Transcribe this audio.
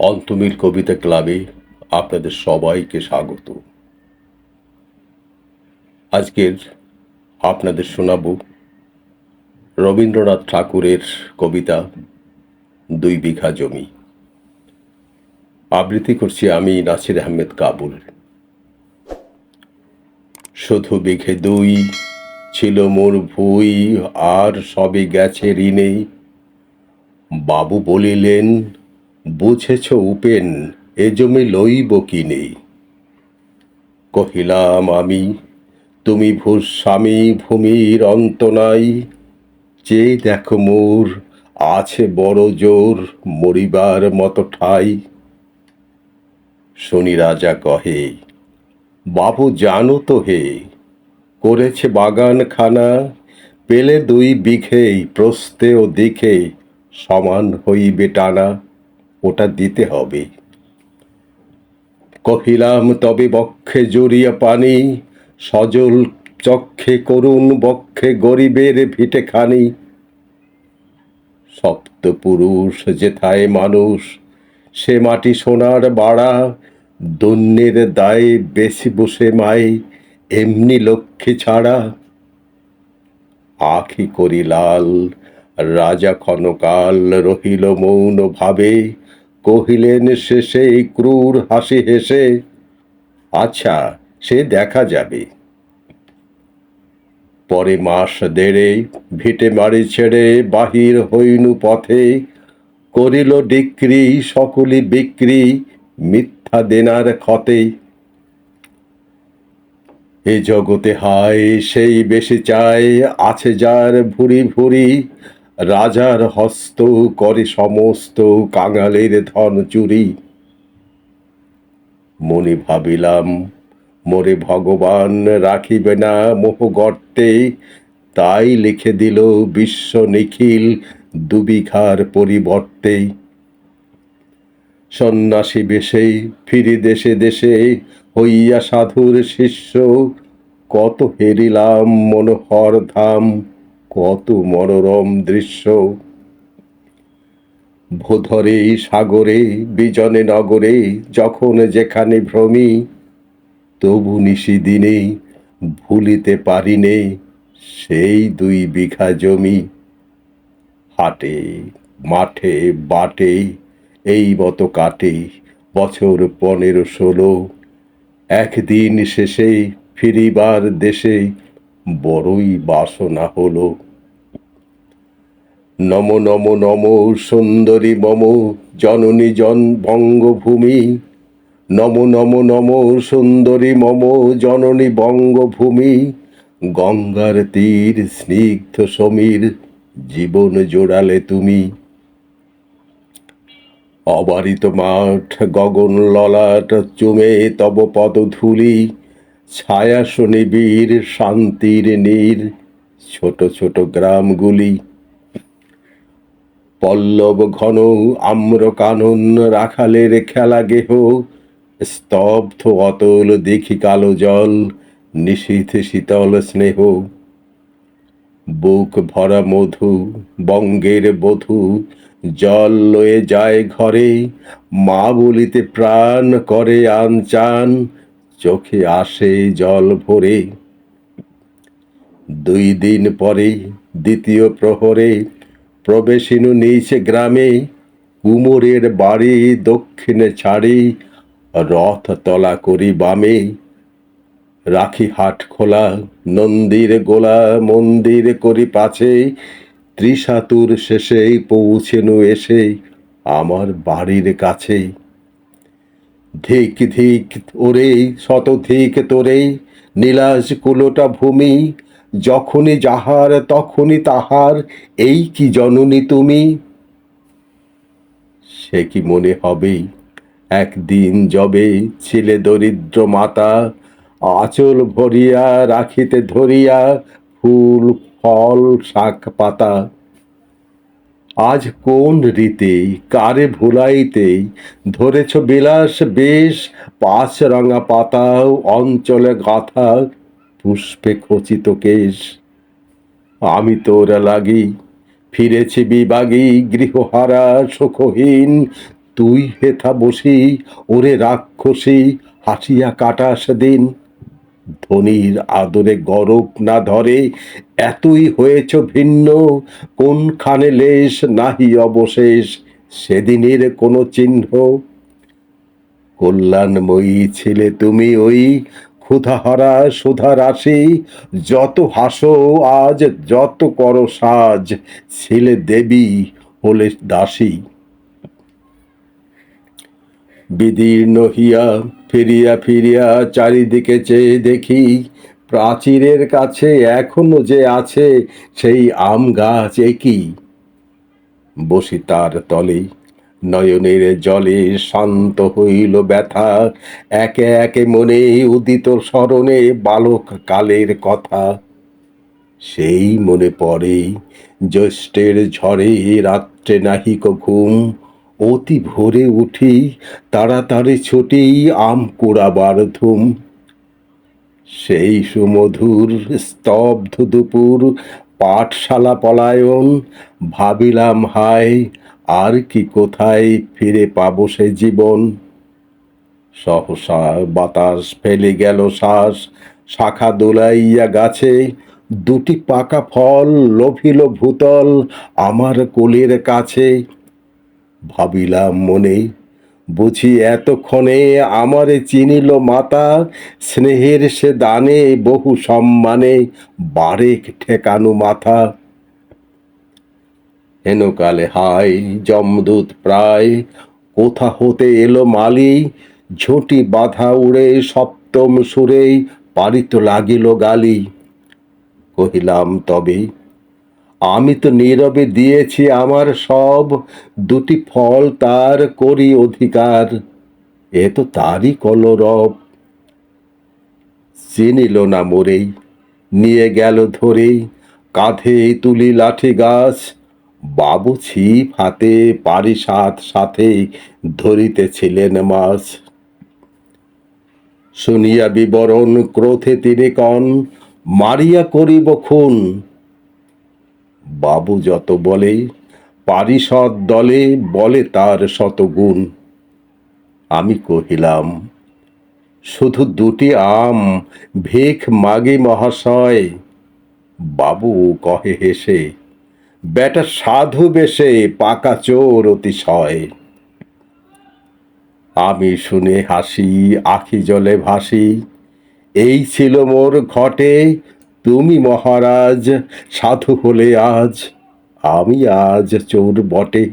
অন্তমিল কবিতা ক্লাবে আপনাদের সবাইকে স্বাগত। আজকের আপনাদের শোনাব রবীন্দ্রনাথ ঠাকুরের কবিতা দুই বিঘা জমি। আবৃত্তি করছি আমি নাসির আহমেদ কাবুল। শুধু বিঘে দুই ছিল মোর ভুই, আর সবে গেছে ঋণে। বাবু বলিলেন বুঝেছ উপেন, এ জমি লইব কি নেই? কহিলাম, আমি, তুমি ভূস্বামী ভূমির অন্ত নাই। যে দেখো মোর, আছে বড় জোর মরিবার মতো ঠাই। শনি রাজা কহে, বাবু, জানো তো হে, করেছে বাগান খানা পেলে দুই বিঘেই প্রস্তে ও সমান হইবে টানা। ওটা দিতে হবে। কহিলাম, তবে বক্ষে জড়িয়া পানি, সজল চক্ষে করুণ বক্ষে গরিবের ভিটে খানি সপ্তপুরুষ যেথায় মানুষ, সে মাটি সোনার বাড়া, দন্যের দায়ে বেশি বসে মাই, এমনি লক্ষ্মী ছাড়া। আখি করি লাল রাজা ক্ষণকাল রহিল মৌন ভাবে কহিলেন শেষে ক্রূর হাসি হেসে। আচ্ছা সে দেখা যাবে। পরে মাস দেড়ে ভিটে মারি ছেড়ে বাহির হইনু পথে, করিল ডিক্রি, সকলি বিক্রি মিথ্যা দেনার ক্ষতে। এ জগতে হায়, সেই বেশি চায় আছে যার ভুরি ভুরি রাজার হস্ত করে সমস্ত কাঙালের ধন চুরি। মনে ভাবিলাম, মোরে ভগবান রাখিবে না মোহ গর্তে। তাই লিখে দিল বিশ্ব নিখিল দুবিঘার পরিবর্তে। সন্ন্যাসী বেশে ফিরি দেশে দেশে হইয়া সাধুর শিষ্য। কত হেরিলাম মনোহর ধাম। কত মনোরম দৃশ্য। ভোধরে, সাগরে, বিজনে নগরে, যখন যেখানে ভ্রমি, তবু নিশি দিনে ভুলিতে পারিনে সেই দুই বিঘা জমি। হাটে, মাঠে, বাটে, এই মতো কাটে বছর পনেরো ষোলো। একদিন শেষে ফিরিবার দেশে বড়ই বাসনা হলো। নম নম নম, সুন্দরী মম, জননী জন বঙ্গভূমি। নম নম নম, সুন্দরী মম, জননী বঙ্গভূমি। গঙ্গার তীর স্নিগ্ধ সমীর, জীবন জোড়ালে তুমি। অবারিত মাঠ, গগন ললাট চুমে তব পদধূলি ছায়া শনিবীর শান্তির নীর, ছোট ছোট গ্রামগুলি। পল্লব ঘন আম্র কানন রাখালের খেলা গেহ, স্তব্ধ অতল দেখি কালো জল, নিশীথ শীতল স্নেহ। বুক ভরা মধু, বঙ্গের বধূ, জল লয়ে যায় ঘরে, মা বলিতে প্রাণ করে আনচান চোখে আসে জল ভরে। দুই দিন পরে দ্বিতীয় প্রহরে প্রবেশিনু নিয়েছে গ্রামে, কুমোরের বাড়ি দক্ষিণে ছাড়ি রথ তলা করি বামে। রাখি হাট খোলা, নন্দির গোলা, মন্দির করি পাছে। ত্রিশাতুর শেষে পৌঁছেনু এসে আমার বাড়ির কাছে। ধিক ধিক ওরে শতধিক তোরে নীলাজ কুলোটা ভূমি। যখনই যাহার, তখনই তাহার, এই কি জননী তুমি? সে কি মনে হবে, একদিন যবে ছিলে দরিদ্র মাতা, আঁচল ভরিয়া রাখিতে ধরিয়া ফুল, ফল, শাক পাতা। আজ কোন রীতে কারে ভুলাইতে ধরেছ বিলাস বেশ, পাঁচ রঙা পাতা অঞ্চলে গাথা, পুষ্পে খচিত কেশ। আমি তোর লাগি, ফিরেছি বিবাগী গৃহহারা সুখহীন তুই হেথা বসি, ওরে রাক্ষসী, হাসিয়া কাটাস দিন। ধনির আদরে গরব না ধরে, এতই হয়েছ ভিন্ন, কোনখানে লেশ নাহি অবশেষ, সেদিনের কোনো চিহ্ন। কল্যাণময়ী ছিলে তুমি ওই ক্ষুধাহারা সুধা রাশি, যত হাসো আজ যত করো সাজ, ছিলে দেবী হলে দাসী। বিদীর্ণ হিয়া ফিরিয়া ফিরিয়া চারিদিকে চেয়ে দেখি, প্রাচীরের কাছে এখনও যে আছে সেই আম গাছ একই বসি তার তলে, নয়নের জলে শান্ত হইল ব্যথা, একে একে মনে উদিত স্মরণে বালক কালের কথা। সেই মনে পড়ে, জ্যৈষ্ঠের ঝড়ে রাত্রে নাহিক ঘুম অতি ভোরে উঠি, তাড়াতাড়ি ছুটি আম কুড়াবার ধুম। সেই সুমধুর স্তব্ধ দুপুর, পাঠশালা পলায়ন, ভাবিলাম, হায়, আর কি কোথায় ফিরে পাবো সে জীবন? সহসা বাতাস ফেলে গেল শ্বাস, শাখা দোলাইয়া গাছে, দুটি পাকা ফল লোভিল ভূতল আমার কোলের কাছে। ভাবিলাম মনে, বুঝি এতক্ষণে আমারে চিনিল মাতা, স্নেহের সে দানে বহু সম্মানে বারেক ঠেকানো মাথা। হেনকালে হাই জমদূত প্রায়, কোথা হতে এলো মালি, ঝুঁটি বাধা উড়ে সপ্তম সুরে পারিত লাগিল গালি। কহিলাম, তবে আমি তো নীরবে দিয়েছি আমার সব দুটি ফল তার করি অধিকার। এ তো তারই কলরব। চিনিল না মোরেই, নিয়ে গেল ধরেই, কাঁধে তুলি লাঠি গাছ। বাবু ছিপ হাতে পারি সাথে ধরিতেছিলেন মাছ। শুনিয়া বিবরণ ক্রোধে তিনি কন মারিয়া করিব খুন। বাবু যত বলে, পারিষদ দলে বলে তার শতগুণ। আমি কহিলাম, শুধু দুটি আম, ভিখ মাগে মহাশয়। বাবু কহে হেসে বেটা সাধু বেশে পাকা চোর অতিশয়। আমি শুনে হাসি, আখি জলে ভাসি। এই ছিল মোর ঘটে তুমি মহারাজ সাধু হলে আজ আমি আজ চোর বটে।